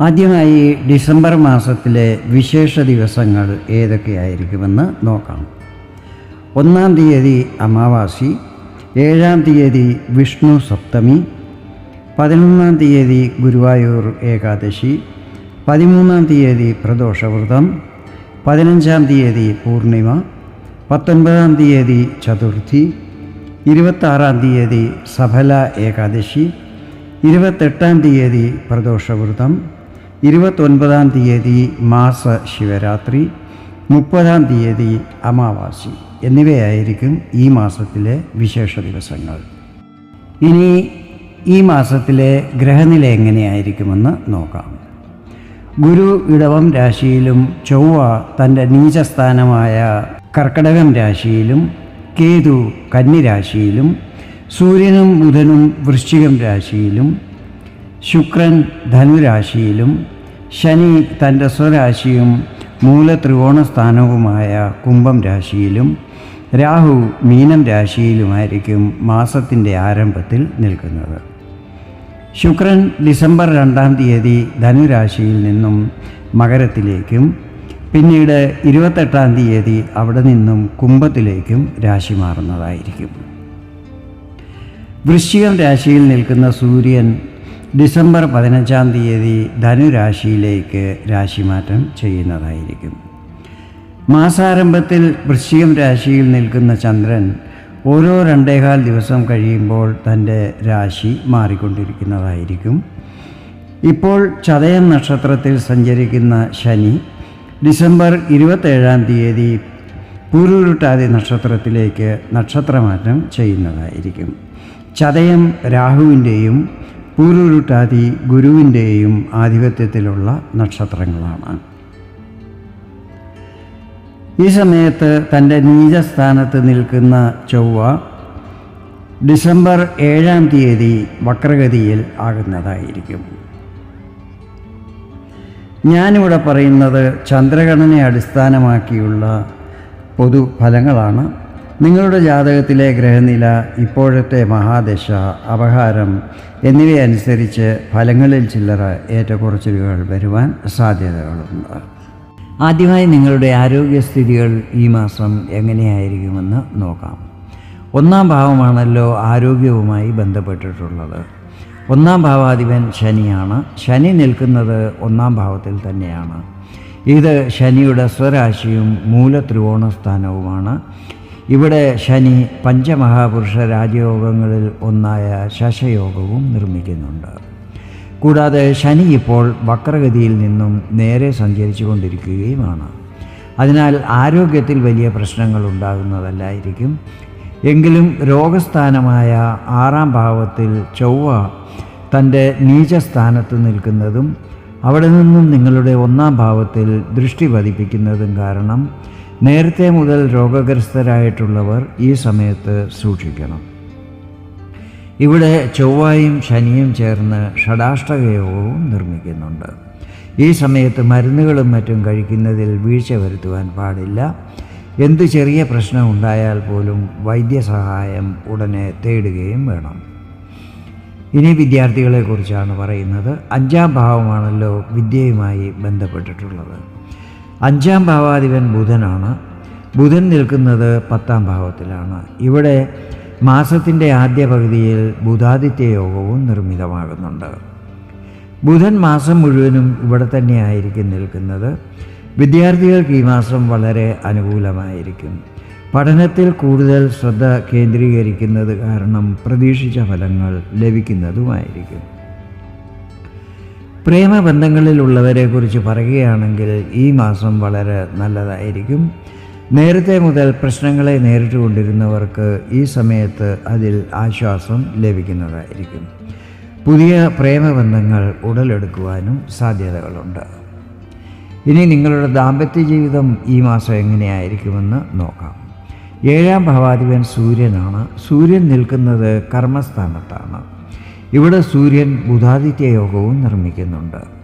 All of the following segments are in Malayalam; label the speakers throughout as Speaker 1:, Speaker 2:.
Speaker 1: ആദ്യമായി ഡിസംബർ മാസത്തിലെ വിശേഷ ദിവസങ്ങൾ ഏതൊക്കെയായിരിക്കുമെന്ന് നോക്കാം. ഒന്നാം തീയതി അമാവാസി ഏഴാം തീയതി വിഷ്ണു സപ്തമി പതിനൊന്നാം തീയതി ഗുരുവായൂർ ഏകാദശി പതിമൂന്നാം തീയതി പ്രദോഷവ്രതം പതിനഞ്ചാം തീയതി പൂർണിമ പത്തൊൻപതാം തീയതി ചതുർത്ഥി ഇരുപത്താറാം തീയതി സഫല ഏകാദശി ഇരുപത്തെട്ടാം തീയതി പ്രദോഷവ്രതം ഇരുപത്തൊൻപതാം തീയതി മാസ ശിവരാത്രി മുപ്പതാം തീയതി അമാവാസി എന്നിവയായിരിക്കും ഈ മാസത്തിലെ വിശേഷ ദിവസങ്ങൾ. ഇനി ഈ മാസത്തിലെ ഗ്രഹനില എങ്ങനെയായിരിക്കുമെന്ന് നോക്കാം. ഗുരു ഇടവം രാശിയിലും ചൊവ്വ തന്റെ നീചസ്ഥാനമായ കർക്കടകം രാശിയിലും കേതു കന്നിരാശിയിലും സൂര്യനും ബുധനും വൃശ്ചികം രാശിയിലും ശുക്രൻ ധനുരാശിയിലും ശനി തന്റെ സ്വരാശിയും മൂലത്രികോണ സ്ഥാനവുമായ കുംഭം രാശിയിലും രാഹു മീനം രാശിയിലുമായിരിക്കും മാസത്തിന്റെ ആരംഭത്തിൽ നിൽക്കുന്നത്. ശുക്രൻ ഡിസംബർ രണ്ടാം തീയതി ധനുരാശിയിൽ നിന്നും മകരത്തിലേക്കും പിന്നീട് ഇരുപത്തെട്ടാം തീയതി അവിടെ നിന്നും കുംഭത്തിലേക്കും രാശി മാറുന്നതായിരിക്കും. വൃശ്ചികം രാശിയിൽ നിൽക്കുന്ന സൂര്യൻ ഡിസംബർ പതിനഞ്ചാം തീയതി ധനുരാശിയിലേക്ക് രാശിമാറ്റം ചെയ്യുന്നതായിരിക്കും. മാസാരംഭത്തിൽ വൃശ്ചികം രാശിയിൽ നിൽക്കുന്ന ചന്ദ്രൻ ഓരോ രണ്ടേകാൽ ദിവസം കഴിയുമ്പോൾ തന്റെ രാശി മാറിക്കൊണ്ടിരിക്കുന്നതായിരിക്കും. ഇപ്പോൾ ചതയം നക്ഷത്രത്തിൽ സഞ്ചരിക്കുന്ന ശനി ഡിസംബർ ഇരുപത്തേഴാം തീയതി പൂരുരുട്ടാതി നക്ഷത്രത്തിലേക്ക് നക്ഷത്രമാറ്റം ചെയ്യുന്നതായിരിക്കും. ചതയം രാഹുവിന്റെയും പൂരുരുട്ടാതി ഗുരുവിന്റെയും ആധിപത്യത്തിലുള്ള നക്ഷത്രങ്ങളാണ്. ഈ സമയത്ത് തന്റെ നീചസ്ഥാനത്ത് നിൽക്കുന്ന ചൊവ്വ ഡിസംബർ ഏഴാം തീയതി വക്രഗതിയിൽ ആകുന്നതായിരിക്കും. ഞാനിവിടെ പറയുന്നത് ചന്ദ്രഗണനെ അടിസ്ഥാനമാക്കിയുള്ള പൊതുഫലങ്ങളാണ് നിങ്ങളുടെ ജാതകത്തിലെ ഗ്രഹനില ഇപ്പോഴത്തെ മഹാദശ അപഹാരം എന്നിവയനുസരിച്ച് ഫലങ്ങളിൽ ചില്ലറ ഏറ്റക്കുറച്ചിലുകൾ വരുവാൻ സാധ്യതകളുണ്ട്. ആദ്യമായി നിങ്ങളുടെ ആരോഗ്യസ്ഥിതികൾ ഈ മാസം എങ്ങനെയായിരിക്കുമെന്ന് നോക്കാം. ഒന്നാം ഭാവമാണല്ലോ ആരോഗ്യവുമായി ബന്ധപ്പെട്ടിട്ടുള്ളത്. ഒന്നാം ഭാവാധിപൻ ശനിയാണ്. ശനി നിൽക്കുന്നത് ഒന്നാം ഭാവത്തിൽ തന്നെയാണ്. ഇത് ശനിയുടെ സ്വരാശിയും മൂല സ്ഥാനവുമാണ്. ഇവിടെ ശനി പഞ്ചമഹാപുരുഷ രാജയോഗങ്ങളിൽ ഒന്നായ ശശയോഗവും നിർമ്മിക്കുന്നുണ്ട്. കൂടാതെ ശനി ഇപ്പോൾ വക്രഗതിയിൽ നിന്നും നേരെ സഞ്ചരിച്ചു കൊണ്ടിരിക്കുകയുമാണ്. അതിനാൽ ആരോഗ്യത്തിൽ വലിയ പ്രശ്നങ്ങൾ ഉണ്ടാകുന്നതല്ലായിരിക്കും. എങ്കിലും രോഗസ്ഥാനമായ ആറാം ഭാവത്തിൽ ചൊവ്വ തന്റെ നീചസ്ഥാനത്ത് നിൽക്കുന്നതും അവിടെ നിന്നും നിങ്ങളുടെ ഒന്നാം ഭാവത്തിൽ ദൃഷ്ടി പതിപ്പിക്കുന്നതും കാരണം നേരത്തെ മുതൽ രോഗഗ്രസ്തരായിട്ടുള്ളവർ ഈ സമയത്ത് സൂക്ഷിക്കണം. ഇവിടെ ചൊവ്വായും ശനിയും ചേർന്ന് ഷടാഷ്ടകയോഗവും നിർമ്മിക്കുന്നുണ്ട്. ഈ സമയത്ത് മരുന്നുകളും മറ്റും കഴിക്കുന്നതിൽ വീഴ്ച വരുത്തുവാൻ പാടില്ല. എന്ത് ചെറിയ പ്രശ്നം ഉണ്ടായാൽ പോലും വൈദ്യസഹായം ഉടനെ തേടുകയും വേണം. ഇനി വിദ്യാർത്ഥികളെക്കുറിച്ചാണ് പറയുന്നത്. അഞ്ചാം ഭാവമാണല്ലോ വിദ്യയുമായി ബന്ധപ്പെട്ടിട്ടുള്ളത്. അഞ്ചാം ഭാവാധിപൻ ബുധനാണ്. ബുധൻ നിൽക്കുന്നത് പത്താം ഭാവത്തിലാണ്. ഇവിടെ മാസത്തിന്റെ ആദ്യ പകുതിയിൽ ബുധാദിത്യ യോഗവും നിർമ്മിതമാകുന്നുണ്ട്. ബുധൻ മാസം മുഴുവനും ഇവിടെ തന്നെയായിരിക്കും നിൽക്കുന്നത്. വിദ്യാർത്ഥികൾക്ക് ഈ മാസം വളരെ അനുകൂലമായിരിക്കും. പഠനത്തിൽ കൂടുതൽ ശ്രദ്ധ കേന്ദ്രീകരിക്കുന്നത് കാരണം പ്രതീക്ഷിച്ച ഫലങ്ങൾ ലഭിക്കുന്നതുമായിരിക്കും. പ്രേമബന്ധങ്ങളിലുള്ളവരെക്കുറിച്ച് പറയുകയാണെങ്കിൽ ഈ മാസം വളരെ നല്ലതായിരിക്കും. നേരത്തെ മുതൽ പ്രശ്നങ്ങളെ നേരിട്ടുകൊണ്ടിരുന്നവർക്ക് ഈ സമയത്ത് അതിൽ ആശ്വാസം ലഭിക്കുന്നതായിരിക്കും. പുതിയ പ്രേമബന്ധങ്ങൾ ഉടലെടുക്കുവാനും സാധ്യതകളുണ്ട്. ഇനി നിങ്ങളുടെ ദാമ്പത്യ ജീവിതം ഈ മാസം എങ്ങനെയായിരിക്കുമെന്ന് നോക്കാം. ഏഴാം ഭാവാധിപൻ സൂര്യനാണ്. സൂര്യൻ നിൽക്കുന്നത് കർമ്മസ്ഥാനത്താണ്. ഇവിടെ സൂര്യൻ ബുധാദിത്യ യോഗവും നിർമ്മിക്കുന്നുണ്ട്.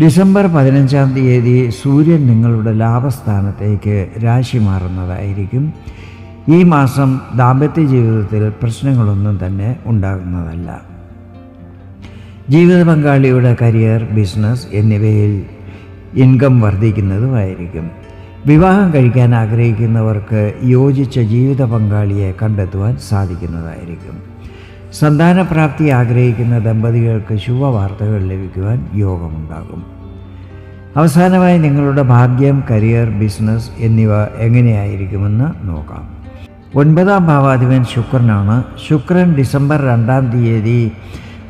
Speaker 1: ഡിസംബർ പതിനഞ്ചാം തീയതി സൂര്യൻ നിങ്ങളുടെ ലാഭസ്ഥാനത്തേക്ക് രാശി മാറുന്നതായിരിക്കും. ഈ മാസം ദാമ്പത്യ ജീവിതത്തിൽ പ്രശ്നങ്ങളൊന്നും തന്നെ ഉണ്ടാകുന്നതല്ല. ജീവിത പങ്കാളിയുടെ കരിയർ ബിസിനസ് എന്നിവയിൽ ഇൻകം വർദ്ധിക്കുന്നതുമായിരിക്കും. വിവാഹം കഴിക്കാൻ ആഗ്രഹിക്കുന്നവർക്ക് യോജിച്ച ജീവിത പങ്കാളിയെ കണ്ടെത്തുവാൻ സാധിക്കുന്നതായിരിക്കും. സന്താനപ്രാപ്തി ആഗ്രഹിക്കുന്ന ദമ്പതികൾക്ക് ശുഭവാർത്തകൾ ലഭിക്കുവാൻ യോഗമുണ്ടാകും. അവസാനമായി നിങ്ങളുടെ ഭാഗ്യം കരിയർ ബിസിനസ് എന്നിവ എങ്ങനെയായിരിക്കുമെന്ന് നോക്കാം. ഒൻപതാം ഭാവാധിപൻ ശുക്രനാണ്. ശുക്രൻ ഡിസംബർ രണ്ടാം തീയതി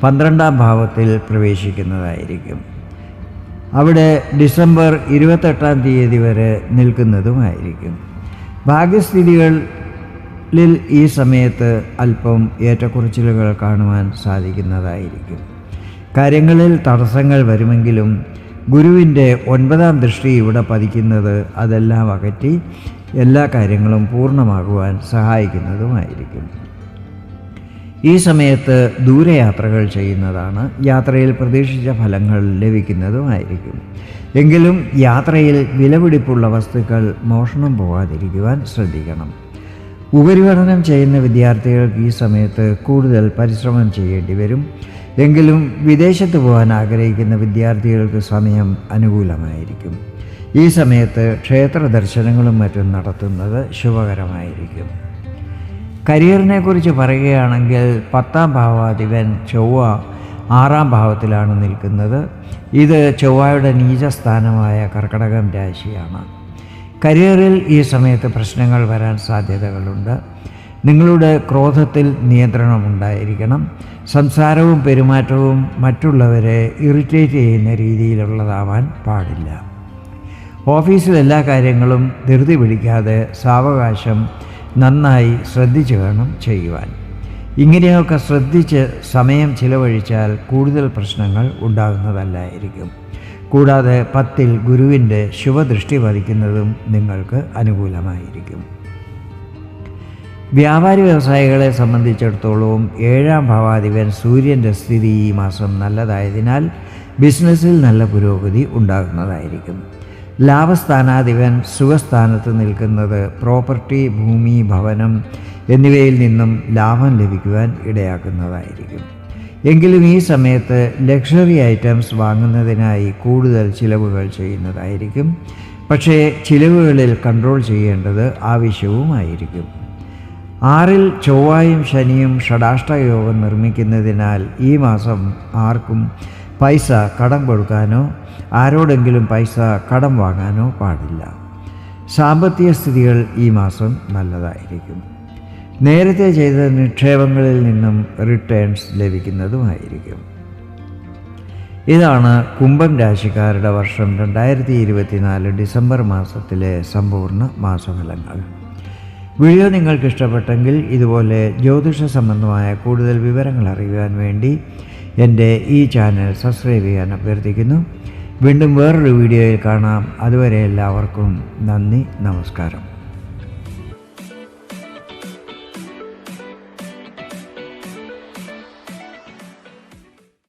Speaker 1: പന്ത്രണ്ടാം ഭാവത്തിൽ പ്രവേശിക്കുന്നതായിരിക്കും. അവിടെ ഡിസംബർ ഇരുപത്തെട്ടാം തീയതി വരെ നിൽക്കുന്നതുമായിരിക്കും. ഭാഗ്യസ്ഥിതികളിൽ ഈ സമയത്ത് അല്പം ഏറ്റക്കുറച്ചിലുകൾ കാണുവാൻ സാധിക്കുന്നതായിരിക്കും. കാര്യങ്ങളിൽ തടസ്സങ്ങൾ വരുമെങ്കിലും ഗുരുവിന്റെ ഒൻപതാം ദൃഷ്ടി ഇവിടെ പതിക്കുന്നത് അതെല്ലാം അകറ്റി എല്ലാ കാര്യങ്ങളും പൂർണമാകുവാൻ സഹായിക്കുന്നതുമായിരിക്കും. ഈ സമയത്ത് ദൂരയാത്രകൾ ചെയ്യുന്നതാണ് യാത്രയിൽ പ്രതീക്ഷിച്ച ഫലങ്ങൾ ലഭിക്കുന്നതുമായിരിക്കും. എങ്കിലും യാത്രയിൽ വിലപിടിപ്പുള്ള വസ്തുക്കൾ മോഷണം പോകാതിരിക്കുവാൻ ശ്രദ്ധിക്കണം. ഉപരിപഠനം ചെയ്യുന്ന വിദ്യാർത്ഥികൾക്ക് ഈ സമയത്ത് കൂടുതൽ പരിശ്രമം ചെയ്യേണ്ടി വരും. എങ്കിലും വിദേശത്ത് പോകാൻ ആഗ്രഹിക്കുന്ന വിദ്യാർത്ഥികൾക്ക് സമയം അനുകൂലമായിരിക്കും. ഈ സമയത്ത് ക്ഷേത്ര ദർശനങ്ങളും മറ്റും നടത്തുന്നത് ശുഭകരമായിരിക്കും. കരിയറിനെ കുറിച്ച് പറയുകയാണെങ്കിൽ പത്താം ഭാവാധിപൻ ചൊവ്വ ആറാം ഭാവത്തിലാണ് നിൽക്കുന്നത്. ഇത് ചൊവ്വയുടെ നീചസ്ഥാനമായ കർക്കടകം രാശിയാണ്. കരിയറിൽ ഈ സമയത്ത് പ്രശ്നങ്ങൾ വരാൻ സാധ്യതകളുണ്ട്. നിങ്ങളുടെ ക്രോധത്തിൽ നിയന്ത്രണം ഉണ്ടായിരിക്കണം. സംസാരവും പെരുമാറ്റവും മറ്റുള്ളവരെ ഇറിറ്റേറ്റ് ചെയ്യുന്ന രീതിയിലുള്ളതാവാൻ പാടില്ല. ഓഫീസിൽ എല്ലാ കാര്യങ്ങളും ധൃതി പിടിക്കാതെ സാവകാശം നന്നായി ശ്രദ്ധിച്ചു വേണം ചെയ്യുവാൻ. ഇങ്ങനെയൊക്കെ ശ്രദ്ധിച്ച് സമയം ചിലവഴിച്ചാൽ കൂടുതൽ പ്രശ്നങ്ങൾ ഉണ്ടാകുന്നതല്ലായിരിക്കും. കൂടാതെ പത്തിൽ ഗുരുവിന്റെ ശുഭദൃഷ്ടി പതിക്കുന്നതും നിങ്ങൾക്ക് അനുകൂലമായിരിക്കും. വ്യാപാരി വ്യവസായികളെ സംബന്ധിച്ചിടത്തോളം ഏഴാം ഭാവാധിപൻ സൂര്യന്റെ സ്ഥിതി ഈ മാസം നല്ലതായതിനാൽ ബിസിനസ്സിൽ നല്ല പുരോഗതി ഉണ്ടാകുന്നതായിരിക്കും. ലാഭസ്ഥാനാധിപൻ സുഖസ്ഥാനത്ത് നിൽക്കുന്നത് പ്രോപ്പർട്ടി ഭൂമി ഭവനം എന്നിവയിൽ നിന്നും ലാഭം ലഭിക്കുവാൻ ഇടയാക്കുന്നതായിരിക്കും. എങ്കിലും ഈ സമയത്ത് ലക്ഷറി ഐറ്റംസ് വാങ്ങുന്നതിനായി കൂടുതൽ ചിലവുകൾ ചെയ്യുന്നതായിരിക്കും. പക്ഷേ ചിലവുകളിൽ കൺട്രോൾ ചെയ്യേണ്ടത് ആവശ്യവുമായിരിക്കും. ആറിൽ ചൊവ്വായും ശനിയും ഷടാഷ്ടയോഗം നിർമ്മിക്കുന്നതിനാൽ ഈ മാസം ആർക്കും പൈസ കടം കൊടുക്കാനോ ആരോടെങ്കിലും പൈസ കടം വാങ്ങാനോ പാടില്ല. സാമ്പത്തിക സ്ഥിതികൾ ഈ മാസം നല്ലതായിരിക്കും. നേരത്തെ ചെയ്ത നിക്ഷേപങ്ങളിൽ നിന്നും റിട്ടേൺസ് ലഭിക്കുന്നതുമായിരിക്കും. ഇതാണ് കുംഭം രാശിക്കാരുടെ വർഷം രണ്ടായിരത്തി ഇരുപത്തിനാല് ഡിസംബർ മാസത്തിലെ സമ്പൂർണ മാസഫലങ്ങൾ. വീഡിയോ നിങ്ങൾക്ക് ഇഷ്ടപ്പെട്ടെങ്കിൽ ഇതുപോലെ ജ്യോതിഷ സംബന്ധമായ കൂടുതൽ വിവരങ്ങൾ അറിയുവാൻ വേണ്ടി എന്റെ ഈ ചാനൽ സബ്സ്ക്രൈബ് ചെയ്യാൻ അഭ്യർത്ഥിക്കുന്നു. വീണ്ടും വേറൊരു വീഡിയോയിൽ കാണാം. അതുവരെ എല്ലാവർക്കും നന്ദി നമസ്കാരം.